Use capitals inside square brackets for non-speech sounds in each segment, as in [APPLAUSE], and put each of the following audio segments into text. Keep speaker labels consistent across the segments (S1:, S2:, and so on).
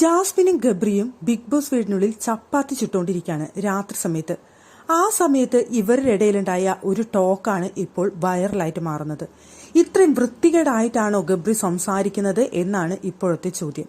S1: ജാസ്മിനും ഗബ്രിയും big boss വീടിനുള്ളിൽ ചപ്പാത്തി ചുട്ടുകൊണ്ടിരിക്കുകയാണ് രാത്രി സമയത്ത്. ആ സമയത്ത് ഇവരുടെ ഇടയിലുണ്ടായ ഒരു ടോക്കാണ് ഇപ്പോൾ വൈറലായിട്ട് മാറുന്നത്. ഇത്രയും വൃത്തികേടായിട്ടാണോ ഗബ്രി സംസാരിക്കുന്നത് എന്നാണ് ഇപ്പോഴത്തെ ചോദ്യം.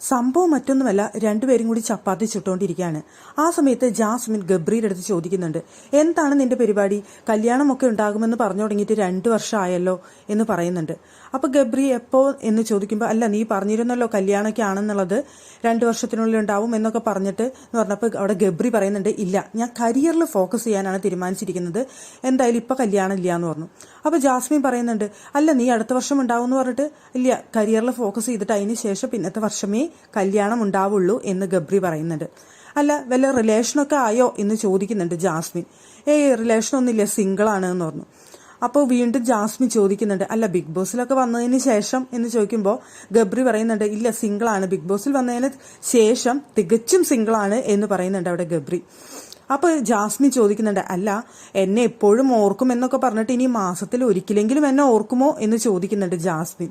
S1: സംഭവം മറ്റൊന്നുമല്ല രണ്ടുപേരും കൂടി ചപ്പാത്തി ചുട്ടുകൊണ്ടിരിക്കുകയാണ് ആ സമയത്ത് ജാസ്മിൻ ഗബ്രിയുടെ അടുത്ത് ചോദിക്കുന്നുണ്ട് എന്താണ് നിന്റെ പരിപാടി? കല്യാണമൊക്കെ ഉണ്ടാകുമെന്ന് പറഞ്ഞു തുടങ്ങിയിട്ട് രണ്ടു വർഷമായല്ലോ? എന്ന് പറയുന്നുണ്ട്. അപ്പൊ ഗബ്രി എപ്പോ? എന്ന് ചോദിക്കുമ്പോൾ അല്ല നീ പറഞ്ഞിരുന്നല്ലോ കല്യാണമൊക്കെ ആണെന്നുള്ളത് രണ്ടു വർഷത്തിനുള്ളിൽ ഉണ്ടാവും എന്നൊക്കെ പറഞ്ഞിട്ട് എന്ന് പറഞ്ഞപ്പോൾ അവിടെ ഗബ്രി പറയുന്നുണ്ട് ഇല്ല ഞാൻ കരിയറിൽ ഫോക്കസ് ചെയ്യാനാണ് തീരുമാനിച്ചിരിക്കുന്നത് എന്തായാലും ഇപ്പൊ കല്യാണം ഇല്ല എന്ന് പറഞ്ഞു. അപ്പൊ ജാസ്മിൻ പറയുന്നുണ്ട് അല്ല നീ അടുത്ത വർഷം ഉണ്ടാവും എന്ന് പറഞ്ഞിട്ട്? ഇല്ല കരിയറിൽ ഫോക്കസ് ചെയ്തിട്ട് അതിന് ശേഷം പിന്നത്തെ വർഷമേ കല്യാണം ഉണ്ടാവുള്ളൂ എന്ന് ഗബ്രി പറയുന്നുണ്ട്. അല്ല വല്ല റിലേഷനൊക്കെ ആയോ എന്ന് ചോദിക്കുന്നുണ്ട് ജാസ്മിൻ. ഏയ് റിലേഷനൊന്നുമില്ല സിംഗിൾ ആണ് എന്ന് പറഞ്ഞു. അപ്പോൾ വീണ്ടും ജാസ്മിൻ ചോദിക്കുന്നുണ്ട് അല്ല ബിഗ് ബോസിലൊക്കെ വന്നതിന് ശേഷം? എന്ന് ചോദിക്കുമ്പോൾ ഗബ്രി പറയുന്നുണ്ട് ഇല്ല സിംഗിൾ ആണ്. ബിഗ് ബോസിൽ വന്നതിന് ശേഷം തികച്ചും സിംഗിൾ ആണ് എന്ന് പറയുന്നുണ്ട് അവിടെ ഗബ്രി. അപ്പൊ ജാസ്മിൻ ചോദിക്കുന്നുണ്ട് അല്ല എന്നെ എപ്പോഴും ഓർക്കും എന്നൊക്കെ പറഞ്ഞിട്ട് ഇനി മാസത്തിൽ ഒരിക്കലെങ്കിലും എന്നെ ഓർക്കുമോ? എന്ന് ചോദിക്കുന്നുണ്ട് ജാസ്മിൻ.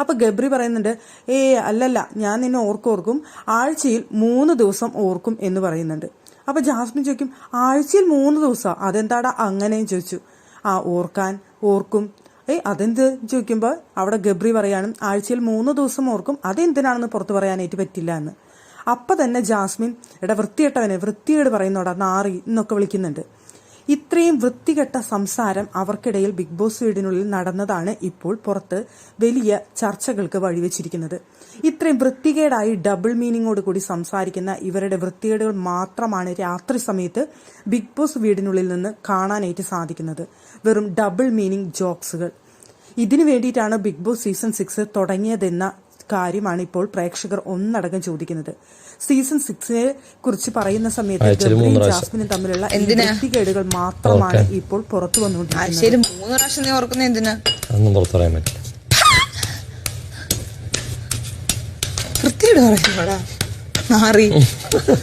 S1: അപ്പൊ ഗബ്രി പറയുന്നുണ്ട് ഏ അല്ലല്ല ഞാൻ നിന്നെ ഓർക്കോർക്കും. ആഴ്ചയിൽ മൂന്ന് ദിവസം ഓർക്കും എന്ന് പറയുന്നുണ്ട്. അപ്പൊ ജാസ്മിൻ ചോദിക്കും ആഴ്ചയിൽ മൂന്ന് ദിവസം? അതെന്താടാ അങ്ങനെയും ചോദിച്ചു. ആ ഓർക്കാൻ ഓർക്കും. ഏയ് അതെന്ത്? ചോദിക്കുമ്പോൾ അവിടെ ഗബ്രി പറയാണ് ആഴ്ചയിൽ മൂന്ന് ദിവസം ഓർക്കും. അതെന്തിനാണെന്ന് പുറത്തു പറയാനായിട്ട് പറ്റില്ല എന്ന്. അപ്പൊ തന്നെ ജാസ്മിൻ എടാ വൃത്തിയിട്ടവനെ വൃത്തികേട് പറയുന്നോടാ നാറി എന്നൊക്കെ വിളിക്കുന്നുണ്ട്. ഇത്രയും വൃത്തികെട്ട സംസാരം അവർക്കിടയിൽ ബിഗ് ബോസ് വീടിനുള്ളിൽ നടന്നതാണ് ഇപ്പോൾ പുറത്ത് വലിയ ചർച്ചകൾക്ക് വഴിവെച്ചിരിക്കുന്നത്. ഇത്രയും വൃത്തികേടായി ഡബിൾ മീനിങ്ങോട് കൂടി സംസാരിക്കുന്ന ഇവരുടെ വൃത്തികേടുകൾ മാത്രമാണ് രാത്രി സമയത്ത് ബിഗ് ബോസ് വീടിനുള്ളിൽ നിന്ന് കാണാനായിട്ട് സാധിക്കുന്നത്. വെറും ഡബിൾ മീനിങ് ജോക്സുകൾ ഇതിനു വേണ്ടിയിട്ടാണ് ബിഗ് ബോസ് സീസൺ സിക്സ് തുടങ്ങിയതെന്ന കാര്യമാണ് ഇപ്പോൾ പ്രേക്ഷകർ ഒന്നടങ്കം ചോദിക്കുന്നത്. സീസൺ സിക്സിനെ കുറിച്ച് പറയുന്ന സമയത്ത് ഗബ്രിയും. ജാസ്മിനും തമ്മിലുള്ള വ്യക്തികേടുകൾ മാത്രമാണ് ഇപ്പോൾ പുറത്തു വന്നുകൊണ്ടിരിക്കുന്നത്.
S2: പറയുന്നോടാ. മാറി. [LAUGHS]